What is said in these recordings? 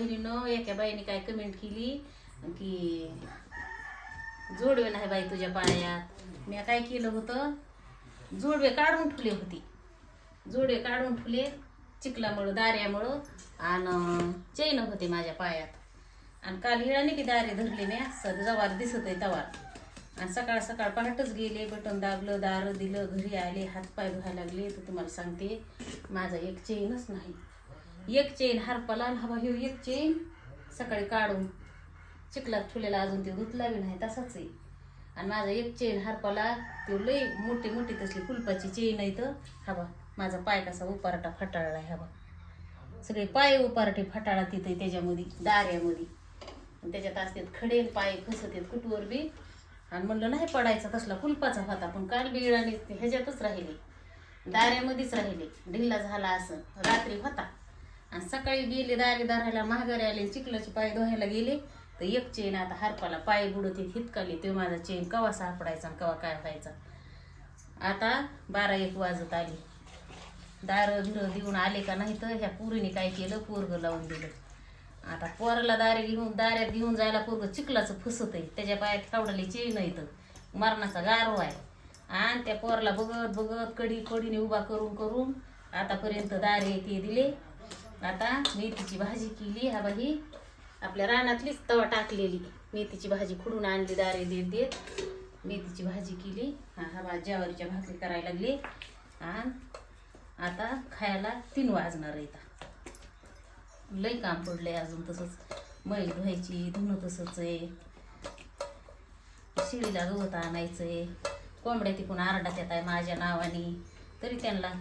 बहिणीनं एका बाईने काय कमेंट केली? की जोडवे नाही बाई तुझ्या पायात. मी काय केलं होतं? जोडवे काढून ठेवले होते. जोडवे काढून ठेवले चिखलामुळं दाऱ्यामुळं आणि चैन होते माझ्या पायात. आणि काल हिळाने की दारे धरले मी असं जवार दिसत आहे तवार आणि सकाळ सकाळ पहाटच गेले बटन दाबलं दारं दिलं घरी आले हातपाय धुवायला लागले. तर तुम्हाला सांगते माझा एक चेनच नाही. एक चेन हरपाला आणि हवा ह्यो एक चेन सकाळी काढून चिखलात ठेवलेला अजून ते धुतला बी नाही तसाच आहे. आणि माझा एक चेन हरपाला तो लई मोठी मोठी तसली कुलपाची चेन आहे तर हवा माझा पाय कसा उपारटा फटाळला आहे हवा सगळे पाय उपारटे फटाळा तिथे त्याच्यामध्ये दाऱ्यामध्ये. आणि त्याच्यात असतात खडे पाय फसत आहेत कुटवर बी. आणि म्हणलं नाही पडायचा तसला कुलपाचा होता पण काल बिळाने ह्याच्यातच राहिले. दाऱ्यामध्येच राहिले. ढिल्ला झाला असं रात्री होता. आणि सकाळी गेले दारी दारायला महागारी आले चिखलाचे पाय धुवायला गेले तर एक चेन आता हरपाला पाय बुडत हितकाले ते माझा चेन कवा सापडायचा आणि कवा काय व्हायचा. आता बारा एक वाजत आली. दारं देऊन आले का नाही तर ह्या पुरीने काय केलं? पोरग लावून दिलं. आता पोराला दारे घेऊन दाऱ्यात घेऊन जायला पोरग चिखलाचं फसत आहे. त्याच्या पायात कावडाले चेन इथं मरणाचा गारो आहे. आणि त्या पोराला बघत बघत कडी कडीने उभा करून करून आतापर्यंत दारे ते दिले. आता मेथीची भाजी केली हा बाई आपल्या रानातलीच तवा टाकलेली. मेथीची भाजी खुडून आणली दारे देत देत मेथीची भाजी केली. हा हा बा ज्वारीच्या भाकरी करायला लागली. आणि आता खायला तीन वाजणार आहे आता लई काम पडलंय अजून तसंच. मैल धुवायची धुणं तसंच आहे. शिळीला गवत आणायचं आहे कोंबड्या तिकून आरडा त्यात आहे माझ्या नावाने. तरी त्यांना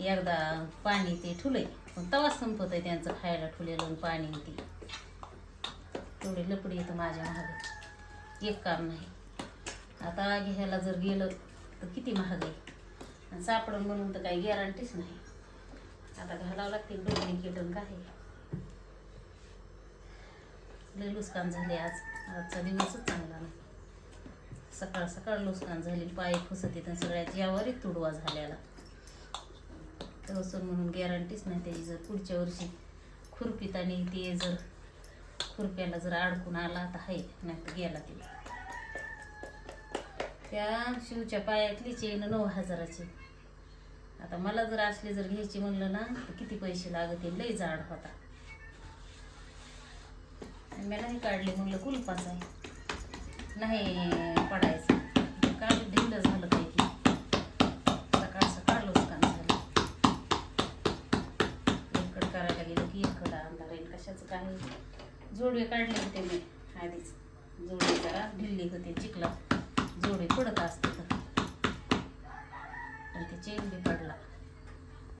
एकदा पाणी ते ठुलंय. पण तवा संपत आहे त्यांचं खायला ठुलेलं पाणी ते. तेवढे लपडी येतं माझ्या महाग एक काम नाही. आता घ्यायला जर गेलं तर किती महाग आहे. आणि सापडून म्हणून तर काही गॅरंटीच नाही. आता घालावं लागते डुप्लिकेट आणि काय? लय नुकसान झाले आज. आजचा दिवसच चांगला नाही. सकाळ सकाळ नुकसान झाली पाय फुसत येतं सगळ्यात यावरही तुडवा झालेला तसं हो म्हणून गॅरंटीच नाही त्याची जर पुढच्या वर्षी खुरपीत आणि ते जर खुरप्याला जर अडकून आला तर आहे नाही तर गेला तिला. त्या शिवच्या पायातली चेन नऊ हजाराची. आता मला जर असली जर घ्यायची म्हणलं ना तर किती पैसे लागतील? लई जाड होता. आणि मी काढली म्हणलं कुलपाच आहे. नाही पडायचं. काढून दिलं झालं काय की सकाळ सकाळ लोसकान झालं इकड करायला गेलं की इकडं अंधार काही जोडवे काढले होते मी. आधीच. जोडवे जरा ढिल्ली होते चिखला